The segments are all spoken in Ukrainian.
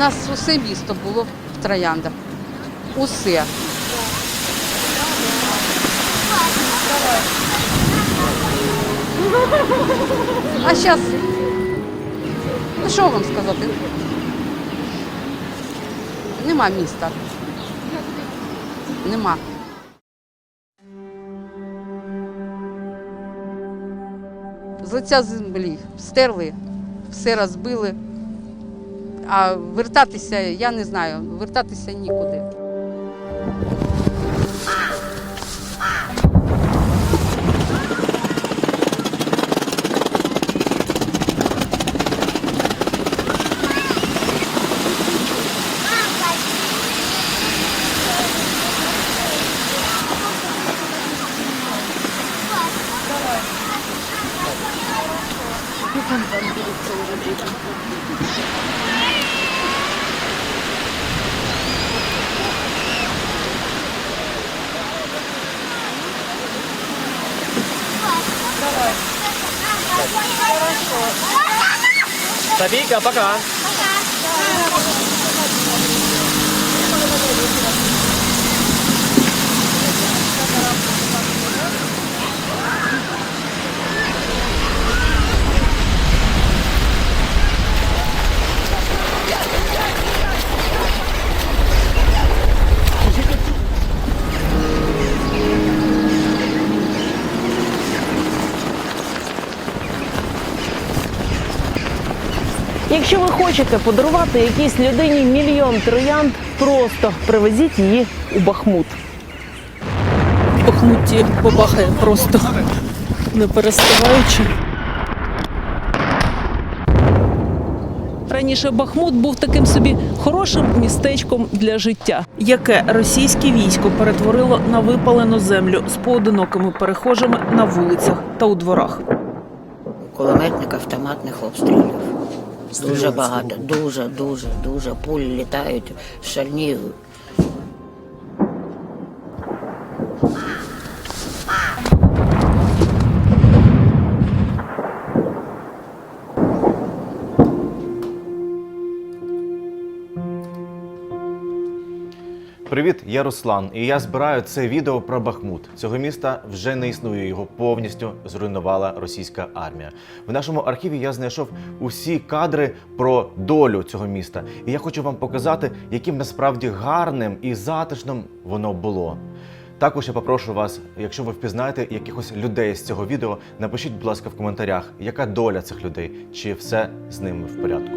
нас усе місто було в трояндах. Усе. А зараз, ну що вам сказати? Нема міста. Нема. З лиця землі стерли, все розбили. А вертатися, я не знаю, вертатися нікуди. Софийка, пока. Якщо ви хочете подарувати якійсь людині мільйон троянд, просто привезіть її у Бахмут. В Бахмуті бабахає просто не переставаючи. Раніше Бахмут був таким собі хорошим містечком для життя, яке російське військо перетворило на випалену землю з поодинокими перехожими на вулицях та у дворах. кулеметних автоматних обстрілів. Дуже багато, дуже, дуже, дуже. Пулі літають, шальні. Привіт, я Руслан, і я збираю це відео про Бахмут. Цього міста вже не існує. Його повністю зруйнувала російська армія. В нашому архіві я знайшов усі кадри про долю цього міста. І я хочу вам показати, яким насправді гарним і затишним воно було. Також я попрошу вас, якщо ви впізнаєте якихось людей з цього відео, напишіть, будь ласка, в коментарях, яка доля цих людей, чи все з ними в порядку.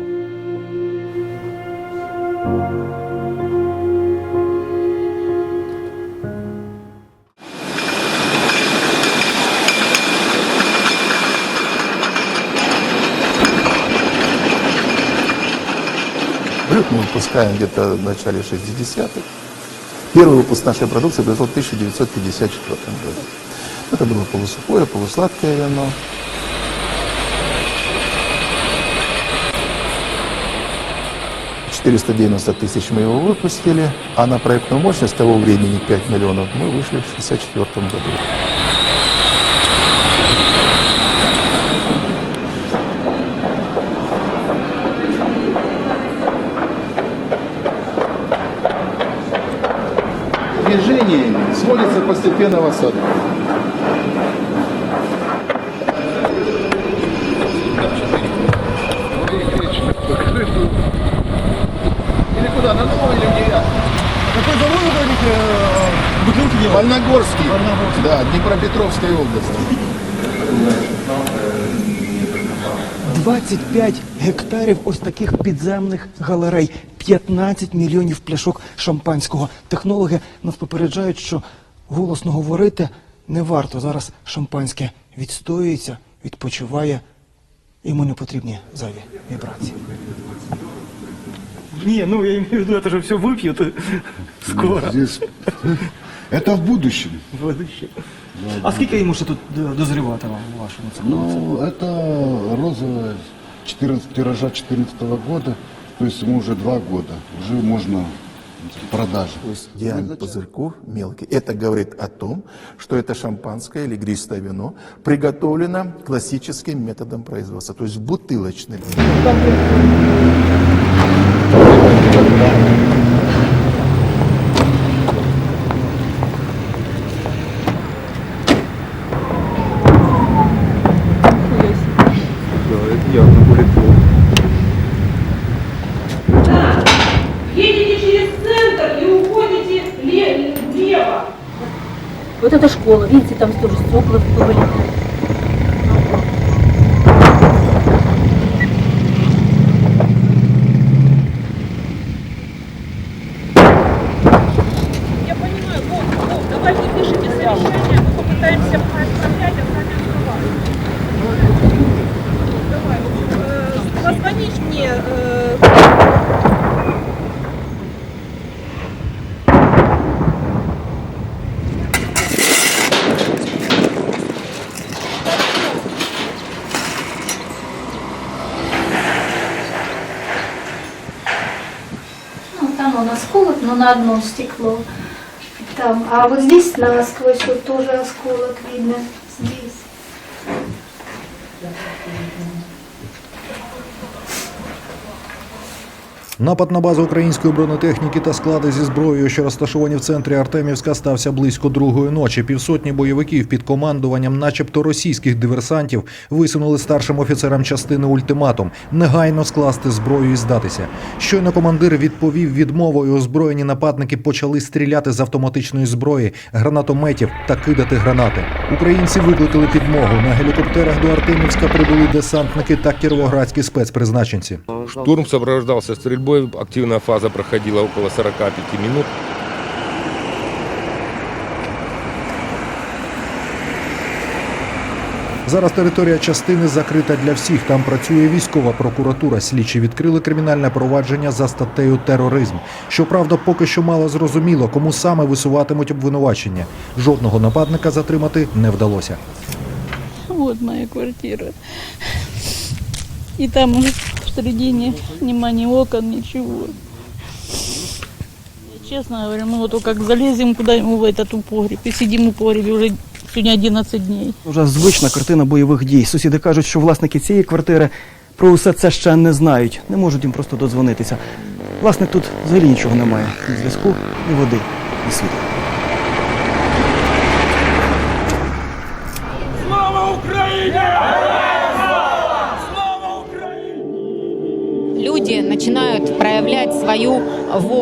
Мы выпускаем где-то в начале 60-х. Первый выпуск нашей продукции произошел в 1954 году. Это было полусухое, полусладкое вино. «490 тысяч мы его выпустили, а на проектную мощность того времени 5 миллионов мы вышли в 1964 году. сводится постепенно в осадок. Или куда? На новый или где? Какой завод вы говорите? Бутылки делают? Вольногорский. Да, Днепропетровской области. 25 гектарів ось таких підземних галерей, 15 мільйонів пляшок шампанського. Технологи нас попереджають, що голосно говорити не варто. Зараз шампанське відстоюється, відпочиває. Йому не потрібні зайві вібрації. Ні, ну я имею в виду, это же все выпьют скоро. Здесь... Это в будущем. Будуще. А скільки йому ще тут дозрівати вам у вашому цьому? Ну, это розовая 14, тиража 14 года, то есть ему уже два года. Уже можно в продаже. То есть диаметр пузырьков мелкий. Это говорит о том, что это шампанское или игристое вино приготовлено классическим методом производства, то есть в на одно стекло. Там. А вот здесь насквозь вот тоже осколок видно. Здесь. Напад на базу української бронетехніки та склади зі зброєю, що розташовані в центрі Артемівська, стався близько другої ночі. Півсотні бойовиків під командуванням, начебто російських диверсантів, висунули старшим офіцерам частини ультиматум негайно скласти зброю і здатися. Щойно командир відповів відмовою. Озброєні нападники почали стріляти з автоматичної зброї, гранатометів та кидати гранати. Українці викликали підмогу. На гелікоптерах до Артемівська прибули десантники та кіровоградські спецпризначенці. Штурм сопровождался стрельбой, активная фаза проходила около 45 минут. Зараз територія частини закрита для всіх. Там працює військова прокуратура. Слідчі відкрили кримінальне провадження за статтею тероризм. Щоправда, поки що мало зрозуміло, кому саме висуватимуть обвинувачення. Жодного нападника затримати не вдалося. Вот моя квартира. И там уже в середине нема ни окон, ничего. Честно говоря, мы вот как залезем куда-нибудь в этот погреб и сидим у погребе уже сегодня 11 дней. Вже звична картина бойових дій. Сусіди кажуть, що власники цієї квартири про усе це ще не знають, не можуть їм просто додзвонитися. Власне, тут взагалі нічого немає. Ні зв'язку, ні води, ні світла.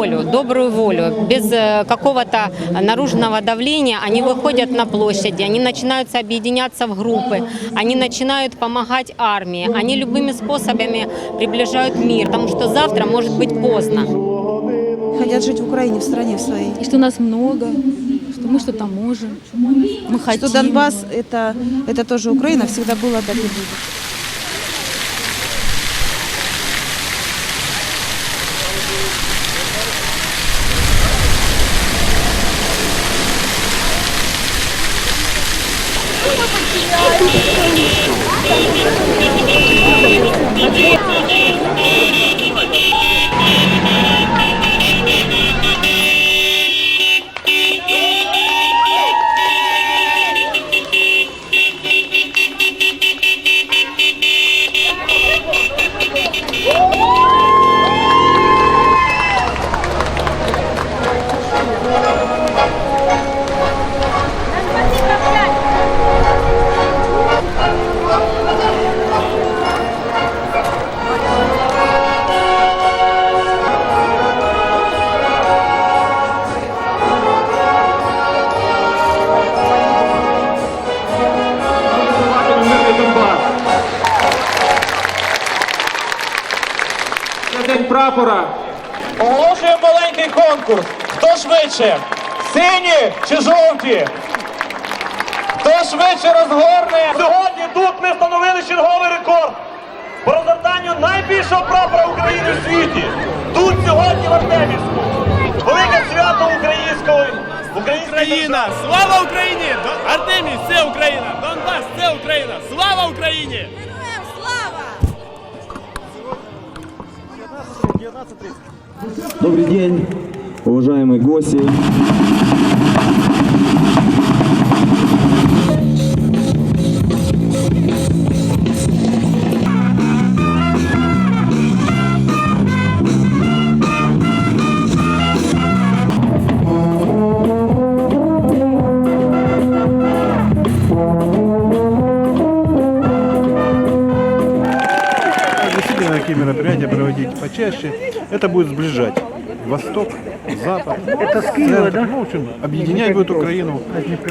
Волю, добрую волю. Без э, какого-то наружного давления они выходят на площади, они начинают объединяться в группы, они начинают помогать армии, они любыми способами приближают мир, потому что завтра может быть поздно. Хотят жить в Украине, в стране в своей. И что нас много, что мы что-то можем. Мы хотим. Что Донбасс это, это тоже Украина, всегда было, так и будет. Оголошуємо маленький конкурс. Хто швидше? Сині чи жовті? Хто швидше розгорне? Сьогодні тут ми встановили черговий рекорд по розгортанню найбільшого прапора України в світі. Тут сьогодні в Артемівську. Велике свято українського. Україна! Слава Україні! Артемій, це Україна! Донбас, це Україна! Слава Україні! Добрый день, уважаемые гости. такие мероприятия проводить почаще. Это будет сближать Восток, Запад. Это с Киева, Центр. да? Ну, в общем, объединять будет Украину,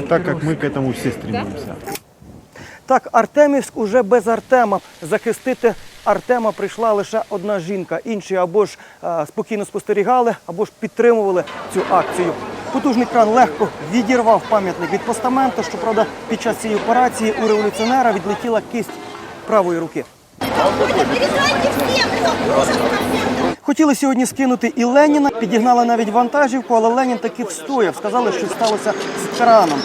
так как мы к этому все стремимся. Так, Артемівськ уже без Артема. Захистити Артема прийшла лише одна жінка. Інші або ж е, спокійно спостерігали, або ж підтримували цю акцію. Потужний кран легко відірвав пам'ятник від постаменту. Щоправда, під час цієї операції у революціонера відлетіла кисть правої руки. Хотіли сьогодні скинути і Леніна, підігнали навіть вантажівку, але Ленін таки встояв. Сказали, що сталося з краном.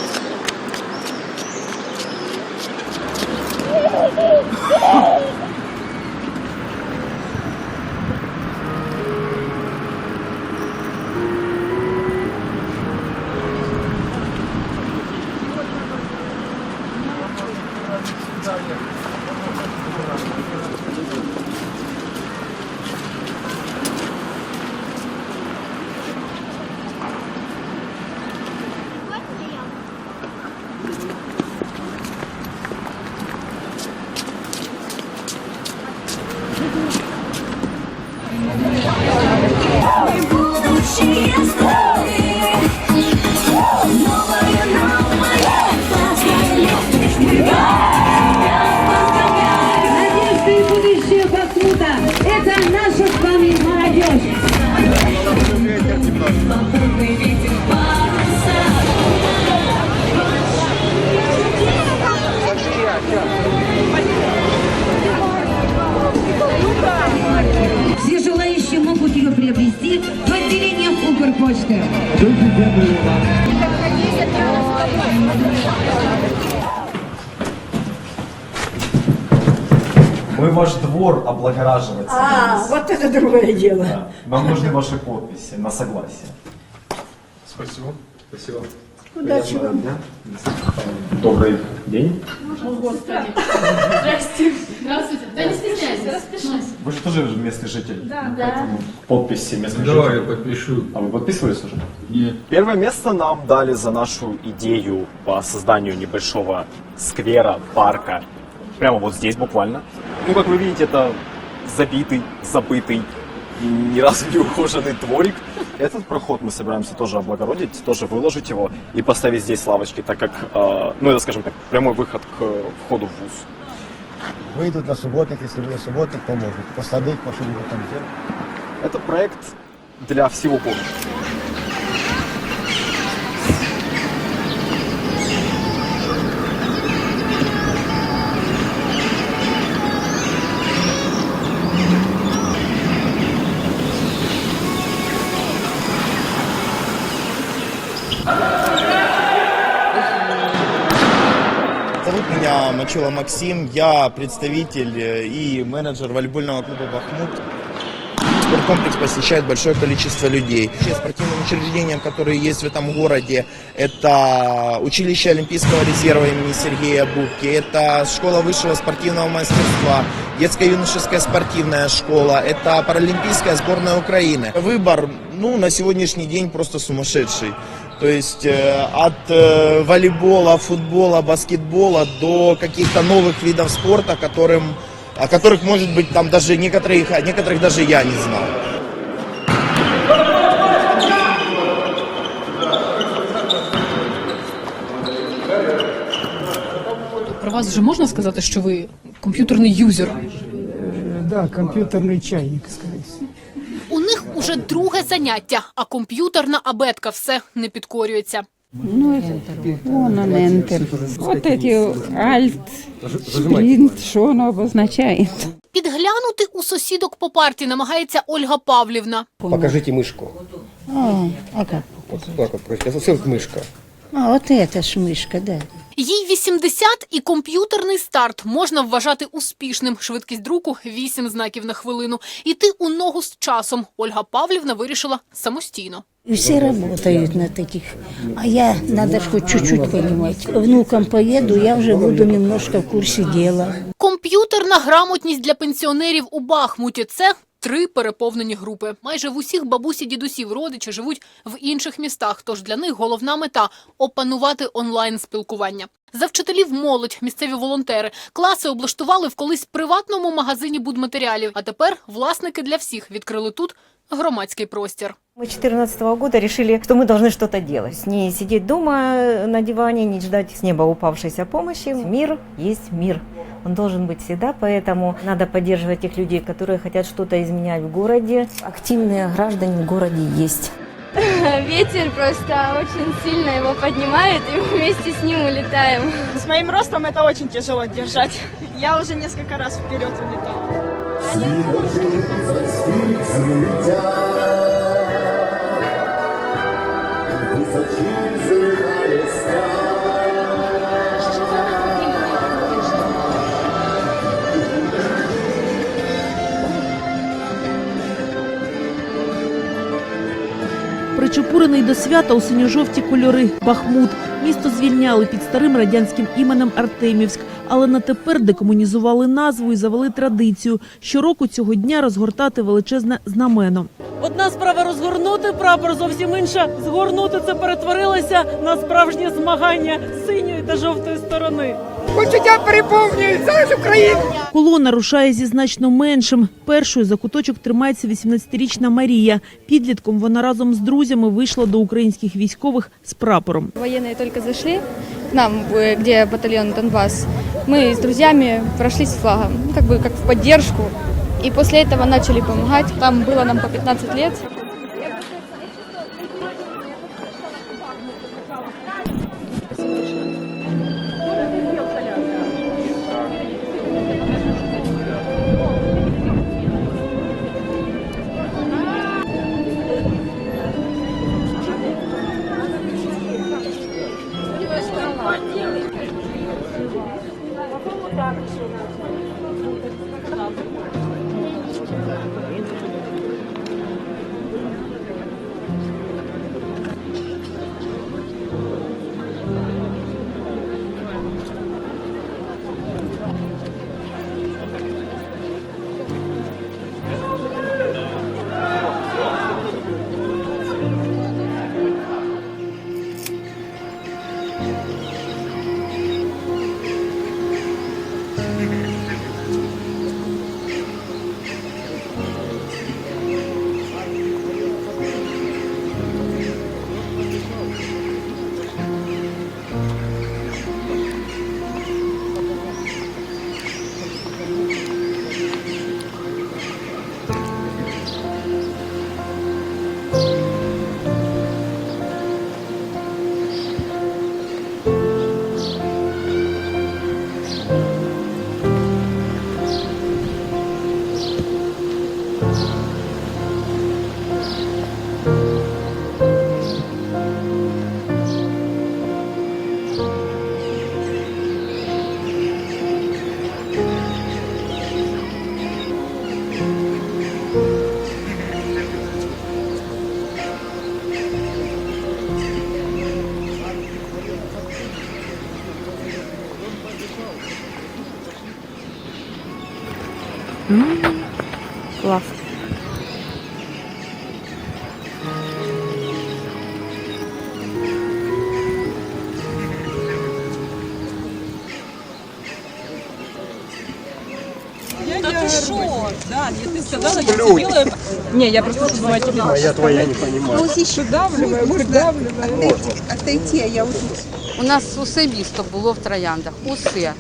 Надежда облагораживать А, вот это другое дело. Да. Нам нужны ваши подписи на согласие. Спасибо. Спасибо. Удачи вам. Добрый день. Здрасте. Здравствуйте. Да не стесняйтесь, распишитесь. Вы же тоже местный житель. Да. Поэтому подписи местных Давай, жителей. я подпишу. А вы подписывались уже? Нет. Первое место нам дали за нашу идею по созданию небольшого сквера, парка. Прямо вот здесь буквально. Ну, как вы видите, это забитый, забытый, ни разу не ухоженный дворик. Этот проход мы собираемся тоже облагородить, тоже выложить его и поставить здесь лавочки, так как, э, ну это, скажем так, прямой выход к э, входу в ВУЗ. Выйдут на субботник, если вы на субботник поможет. Посадить, что-нибудь там сделать. Это проект для всего города. Мочила Максим, я представитель э, и менеджер волейбольного клуба «Бахмут». Спорткомплекс посещает большое количество людей. Все спортивным учреждениям, которые есть в этом городе, это училище Олимпийского резерва имени Сергея Бубки, это школа высшего спортивного мастерства, детско-юношеская спортивная школа, это паралимпийская сборная Украины. Выбор, ну, на сегодняшний день просто сумасшедший. То есть э, от э, волейбола, футбола, баскетбола до каких-то новых видов спорта, которым, о которых, может быть, там даже некоторых, о некоторых даже я не знал. Про вас вже можна сказати, що ви комп'ютерний юзер? Да, комп'ютерний чайник, скоріше. У них уже друге заняття, а комп'ютерна абетка все не підкорюється. Ну, вон он enter. Вот эти alt, sprint, что оно обозначает? Підглянути у сусідок по парті намагається Ольга Павлівна. Покажите мышку. А, а как? Вот так вот, просто ссылка мышка. А, вот это ж мышка, да. Їй 80 і комп'ютерний старт можна вважати успішним. Швидкість друку 8 знаків на хвилину. Іти у ногу з часом. Ольга Павлівна вирішила самостійно. Все работают на таких. А я, ж хоть чуть-чуть понимать. Внукам поеду, я уже буду немножко в курсе дела. Комп'ютерна грамотність для пенсіонерів у Бахмуті це три переповнені групи. Майже в усіх бабусі дідусів родичі живуть в інших містах. Тож для них головна мета опанувати онлайн спілкування. За вчителів молодь, місцеві волонтери. Класи облаштували в колись приватному магазині будматеріалів. А тепер власники для всіх відкрили тут громадський простір. Мы 2014 года решили, что мы должны что-то делать. Не сидеть дома на диване, не ждать с неба упавшейся помощи. Мир есть мир. Он должен быть всегда, поэтому надо поддерживать тех людей, которые хотят что-то изменять в городе. Активные граждане в городе есть. Ветер просто очень сильно его поднимает, и мы вместе с ним улетаем. С моим ростом это очень тяжело держать. Я уже несколько раз вперед улетала. Причепурений до свята у синьо-жовті кольори Бахмут. Місто звільняли під старим радянським іменем Артемівськ, але на тепер декомунізували назву і завели традицію щороку цього дня розгортати величезне знамено. Одна справа розгорнути прапор, зовсім інша згорнути це перетворилося на справжнє змагання синьої та жовтої сторони Почуття переповнюються з України. Колона рушає зі значно меншим. Першою за куточок тримається 18-річна Марія. Підлітком вона разом з друзями вийшла до українських військових з прапором. Военные только зашли к нам, э, где батальон Донбасс. Мы с друзьями прошлись с флагом, ну, как бы как в поддержку. И после этого начали помогать. Там было нам по 15 лет. Класс. Да ты шо? Да, нет, ты сказала, я все делаю. Не, я просто забываю тебе. А я твоя не понимаю. Выдавливаю, выдавливаю. Отойти, а я вот У нас усе місто було в трояндах, усе.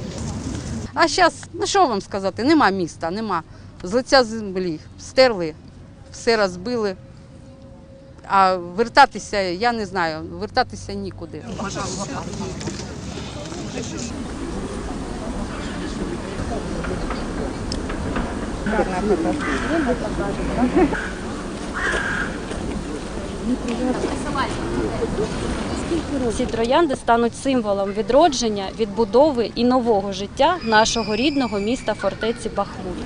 А зараз, ну що вам сказати, нема міста, нема. З лиця землі стерли, все розбили. А вертатися, я не знаю, вертатися нікуди. Ці троянди стануть символом відродження, відбудови і нового життя нашого рідного міста фортеці Бахмут.